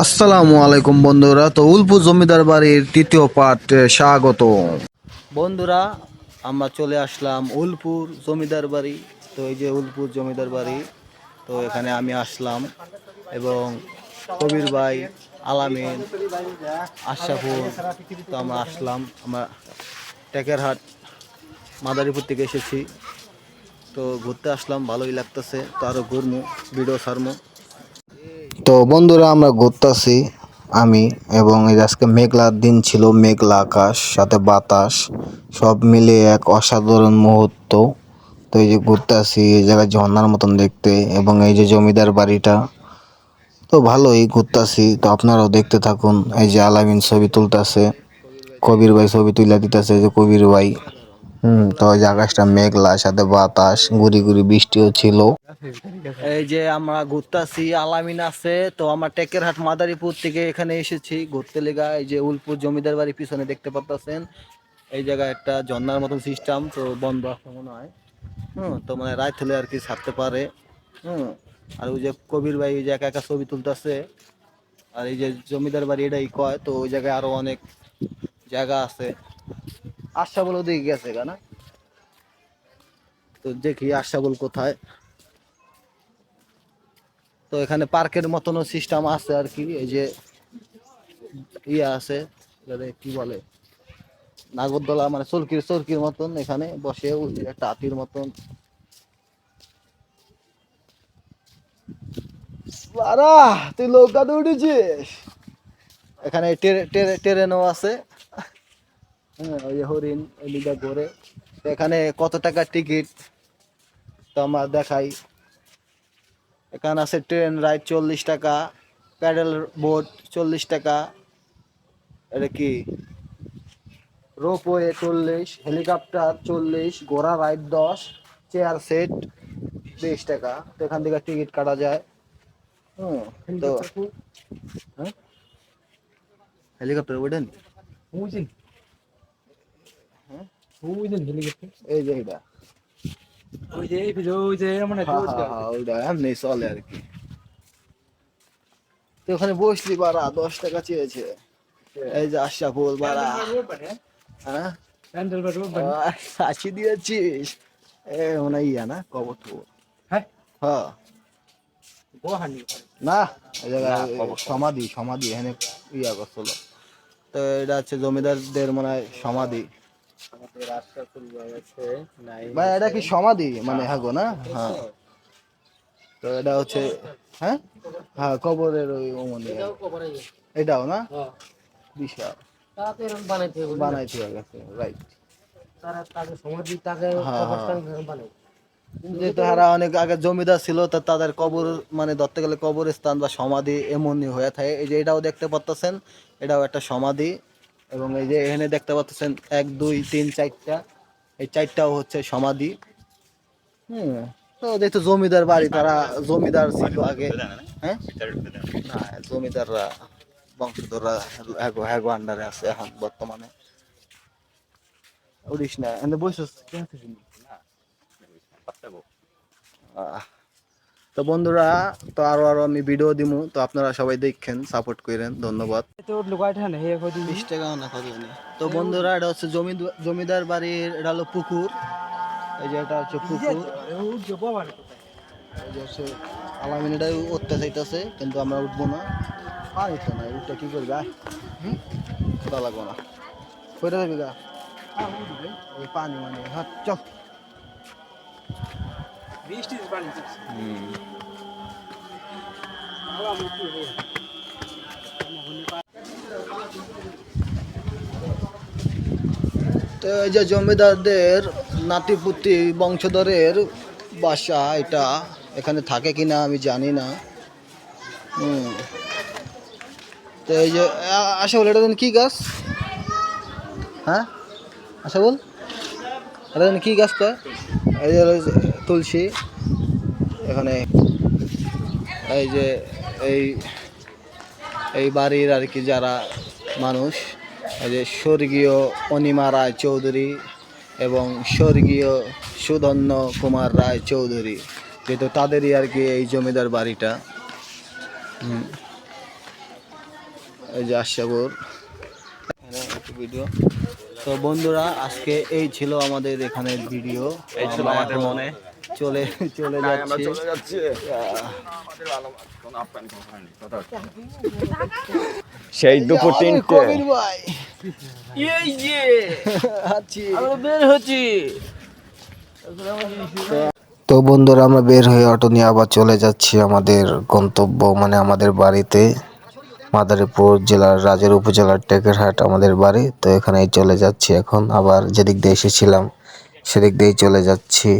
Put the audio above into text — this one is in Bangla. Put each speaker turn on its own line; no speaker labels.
আসসালামু আলাইকুম বন্ধুরা, তো উলপুর জমিদার বাড়ির তৃতীয় পার্ট স্বাগত বন্ধুরা, আমরা চলে আসলাম উলপুর জমিদার বাড়ি। তো এই যে উলপুর জমিদার বাড়ি, তো এখানে আমি আসলাম এবং কবির ভাই, আলামিন, আশরাফুল, তো আমরা আসলাম। আমরা টেকেরহাট মাদারীপুর থেকে এসেছি। তো ঘুরতে আসলাম, ভালোই লাগতেছে। তো আরও ঘুরমু, ভিডিও সারমু তো বন্ধুরা, আমরা ঘুরতেছি, আমি এবং এই আজকে মেঘলার দিন ছিল, মেঘলা আকাশ, সাথে বাতাস, সব মিলে এক অসাধারণ মুহূর্ত। তো এই যে ঘুরতে আসি এই জায়গায় ঝর্ণার মতন দেখতে এবং এই যে জমিদার বাড়িটা, তো ভালোই ঘুরতেছি। তো আপনারাও দেখতে থাকুন, এই যে আলামিন ছবি তুলতেছে, কবির ভাই ছবি তুলে দিতেছে যে কবির ভাই। হুম, তো ওই যে আকাশটা মেঘলা, সাথে বাতাস, গুড়ি গুড়ি বৃষ্টিও ছিল। এই যে আমরা ঘুরতেছি, আলামিন আছে, তো আমরা টেকেরহাট, মাদারীপুর থেকে এখানে এসেছি ঘুরতে লেগা। এই যে উলপুর জমিদার বাড়ির পিছনে দেখতে পাচ্ছেন এই জায়গায় একটা ঝর্ণার মতন সিস্টেম তো বন্ধ আছে মনে হয়। হুম, তো মানে রাত হলে আর কি ছাড়তে পারে। হুম, আর ওই যে কবির ভাই ওই যে একা একা ছবি তুলতেছে। আর এই যে জমিদার বাড়ি এটাই কয়, তো ওই জায়গায় আরও অনেক জায়গা আছে। আশা বলে ওদিকে গেছে না? তো দেখি আশাবুল কোথায়। তো এখানে পার্কের মতনও সিস্টেম আছে আর কি, এই যে ইয়ে আছে কি বলে? নাগরদোলা মানে চরকির চরকির মতন এখানে বসে একটা হাতির মতন। তুই নৌকাতে উঠেছিস? এখানে ট্রে- ট্রে- ট্রেনও আছে। হ্যাঁ ওই হরিণ এদিকে ঘোরে এখানে কত টাকা টিকিট? তো আমরা দেখাই। এখানে আছে ট্রেন রাইড চল্লিশ টাকা প্যাডেল বোট চল্লিশ টাকা। এটা কি? রোপওয়ে চল্লিশ হেলিকপ্টার চল্লিশ ঘোড়া রাইড দশ চেয়ার সেট বিশ টাকা। তো এখান থেকে টিকিট কাটা যায়। হুম তো হ্যাঁ? হেলিকপ্টার ওঠেন
বুঝেন
হ্যাঁ?
বুঝেন হেলিকপ্টার
এই যে এটা
ওই যে এই ওই যে মানে
হ্যাঁ, হ্যাঁ, হ্যাঁ, ওইটা এমনি চলে আর কি। তো ওখানে বসলি বাড়া দশ টাকা চেয়েছে। এই যে বাড়া। হ্যাঁ? হাসি দিয়েছিস? এ মনে হয় ইয়া না কবর টবর।
হ্যাঁ?
হ্যাঁ না এই জায়গায় সমাধি সমাধি এখানে ইয়া করছিল। তো এটা হচ্ছে জমিদারদের মনে হয় সমাধি।
আমাদের রাস্তা চলে গেছে নাই
ভাই এটা কি সমাধি? মানে হ্যাঁ গো না? হ্যাঁ। তো এটা হচ্ছে হ্যাঁ? হ্যাঁ কবরের ওই মন্দির এটাও না?
হ্যাঁ।
বিশাল।
বানাইতে হবে
হয়ে রাইট।
তারা
হ্যাঁ, যেহেতু হারা অনেক আগে জমিদার ছিল তা তাদের কবর মানে ধরতে গেলে কবরস্থান বা সমাধি এমনই হয়ে থাকে। এই যে এটাও দেখতে পারতেছেন এটাও একটা সমাধি। এবং এই যে এখানে দেখতে পাচ্ছেন এক দুই তিন চারটা। এই চারটাও হচ্ছে সমাধি। হুম তো যেহেতু জমিদার বাড়ি তারা জমিদার ছিল আগে। হ্যাঁ? না? জমিদাররা বংশধররা হ্যাগো আন্ডারে আছে এখন বর্তমানে। উড়িস না বসে আহ, তো বন্ধুরা তো আরও আরও আমি ভিডিও দিমু তো আপনারা সবাই দেখেন সাপোর্ট করেন ধন্যবাদ।
তো
না? বন্ধুরা এটা হচ্ছে জমি জমিদার বাড়ির এটা হলো পুকুর। এই যে এটা হচ্ছে পুকুর। আলামিন এটাই উঠতে চাইতেছে কিন্তু আমরা উঠবো না। পানি তো নাই উঠতে কি করবে? খোদা লাগবো না। কইটা যাবি গা? পানি মানে হাত চল।
বৃষ্টি পানি
তো এই যে জমিদারদের নাতিপুতি বংশধরের বাসা এটা এখানে থাকে কিনা আমি জানি না। হুম। তো এই যে আশা বল এটা কি গাছ? হ্যাঁ? আশা বল এটা কি গাছ কয়? এই হলো তুলসী, এখানে এই যে এই এই বাড়ির আর কি যারা মানুষ, এই যে স্বর্গীয় অনিমা রায় চৌধুরী এবং স্বর্গীয় সুধন্য কুমার রায় চৌধুরী, যেহেতু তাদেরই আর কি এই জমিদার বাড়িটা। এই যে একটু ভিডিও তো বন্ধুরা আজকে এই ছিল আমাদের এখানের ভিডিও। এই ছিল আমাদের মনে। চলে চলে যাচ্ছি।
সেই দুপুর তিনটে।
এই যে।
আছি।
আমরা বের হচ্ছি।
তো বন্ধুরা আমরা বের হয়ে অটো নিয়ে আবার চলে যাচ্ছি আমাদের গন্তব্য মানে আমাদের বাড়িতে। মাদারীপুর জেলার রাজের উপজেলার টেকেরহাট আমাদের বাড়ি। তো এখানেই চলে যাচ্ছি এখন। আবার যেদিক দিয়ে এসেছিলাম, সেদিক দিয়েই চলে যাচ্ছি।